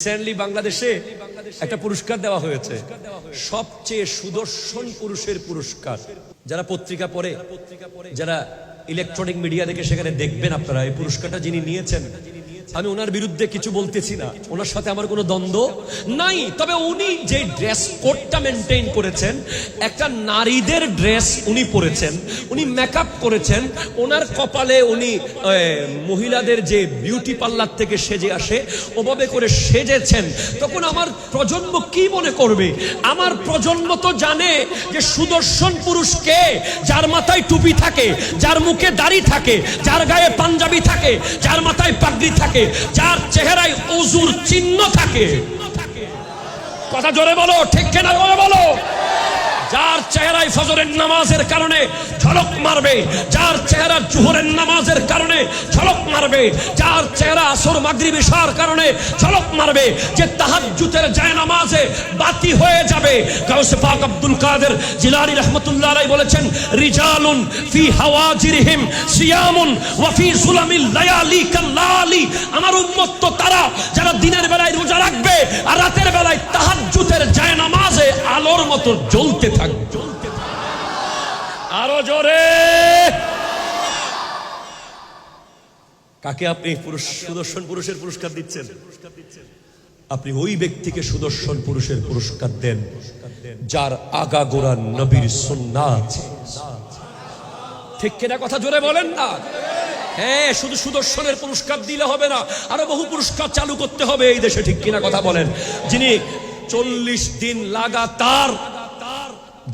Recently বাংলাদেশে একটা পুরস্কার দেওয়া হয়েছে। সবচেয়ে সুদর্শন পুরুষের পুরস্কার। যারা পত্রিকা পড়ে, যারা ইলেকট্রনিক মিডিয়া দেখে সেখানে দেখবেন আপনারা। এই পুরস্কারটা যিনি নিয়েছেন আমি ওনার বিরুদ্ধে কিছু বলতেছি না। ওনার সাথে আমার কোনো দ্বন্দ্ব নাই। তবে উনি যে ড্রেস কোডটা মেনটেন করেছেন, একটা নারীদের ড্রেস উনি পরেছেন, উনি মেকআপ করেছেন, ওনার কপালে উনি মহিলাদের যে বিউটি পার্লার থেকে সেজে আসে, ওভাবে করে সেজেছেন। তখন আমার প্রজন্ম কি মনে করবে? আমার প্রজন্ম তো জানে যে সুদর্শন পুরুষ কে? যার মাথায় টুপি থাকে, যার মুখে দাড়ি থাকে, যার গায়ে পাঞ্জাবি থাকে, যার মাথায় পাগড়ি থাকে যার চেহারায় অজুর চিহ্ন থাকে। কথা জোরে বলো ঠিক কেনা জোরে বলো? যার চেহারায় ফজরের নামাজের কারণে ঝলক মারবে, যার চেহারা জুহরের নামাজের কারণে ঝলক মারবে, যার চেহারা আসর মাগরিব ইশার কারণে ঝলক মারবে, যে তাহাজ্জুদের যায় নামাজে বাতি হয়ে যাবে। গাউসে পাক আব্দুল কাদের জিলানী রহমতুল্লাহ আলাইহি বলেছেন, রিজালুন ফি হাওয়াজিরহিম সিয়ামুন ওয়া ফি সুলামিল লায়ালি কাল্লালি। আমার উম্মত তো তারা যারা দিনের বেলায় রোজা রাখবে আর রাতের বেলায় তাহাজ্জুদের যায় মতো জ্বলতে থাকবে আরও জোরে। কাকে আপনি পুরুষ সুদর্শন পুরুষের পুরস্কার দিচ্ছেন? আপনি ওই ব্যক্তিকে সুদর্শন পুরুষের পুরস্কার দেন যার আগা গোড়া নবীর সুন্নাত ঠিক কিনা কথা জোরে বলেন না? হ্যাঁ শুধু সুদর্শনের পুরস্কার দিলে হবে না আরও বহু পুরস্কার চালু করতে হবে এই দেশে ঠিক কিনা কথা বলেন। যিনি চল্লিশ দিন লাগাতার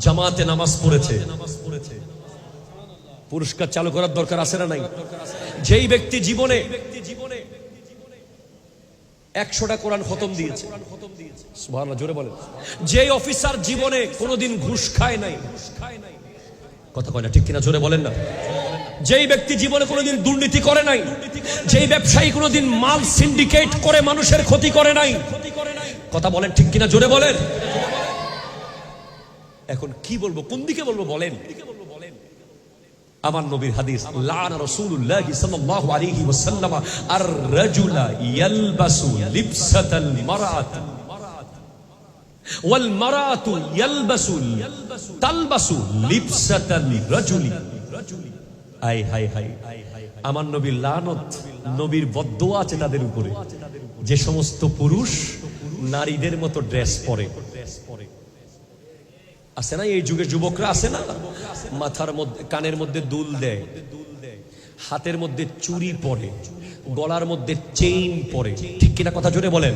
জামাতে নামাজ পড়েছে। পুরস্কার চালু করার দরকার আছে না নাই? যেই ব্যক্তি জীবনে একশোটা কোরআন খতম দিয়েছে জোরে বলেন। যেই অফিসার জীবনে কোনোদিন ঘুষ খায় নাই, কথা কয় না ঠিক কিনা, জোরে বলেন না। যেই ব্যক্তি জীবনে কোনোদিন দুর্নীতি করে নাই, যেই ব্যবসায়ী কোনোদিন মাল সিন্ডিকেট করে মানুষের ক্ষতি করে নাই কথা বলেন ঠিক কিনা, জোরে বলেন। এখন কি বলব, কোন দিকে বলব, বলেন। আমার নবীর হাদিস, লান রাসূলুল্লাহ সাল্লাল্লাহু আলাইহি ওয়াসাল্লাম আর রাজুলা ইয়ালবাসু লিবসাতাল মারাত। ওয়াল মারাতু ইয়ালবাসু তালবাসু লিবসাতাল রাজুলি। আই হাই হাই আমার নবীর লানত, নবীর বদদোয়া আছে তাদের উপরে। যে সমস্ত পুরুষ নারীদের মতো ড্রেস পরে। আছে না এই যুগে যুবকরা? আছে না? মাথার মধ্যে, কানের মধ্যে দুল দেয়। হাতের মধ্যে চুরি পরে। গলার মধ্যে চেইন পরে। ঠিক কিনা কথা জোরে বলেন?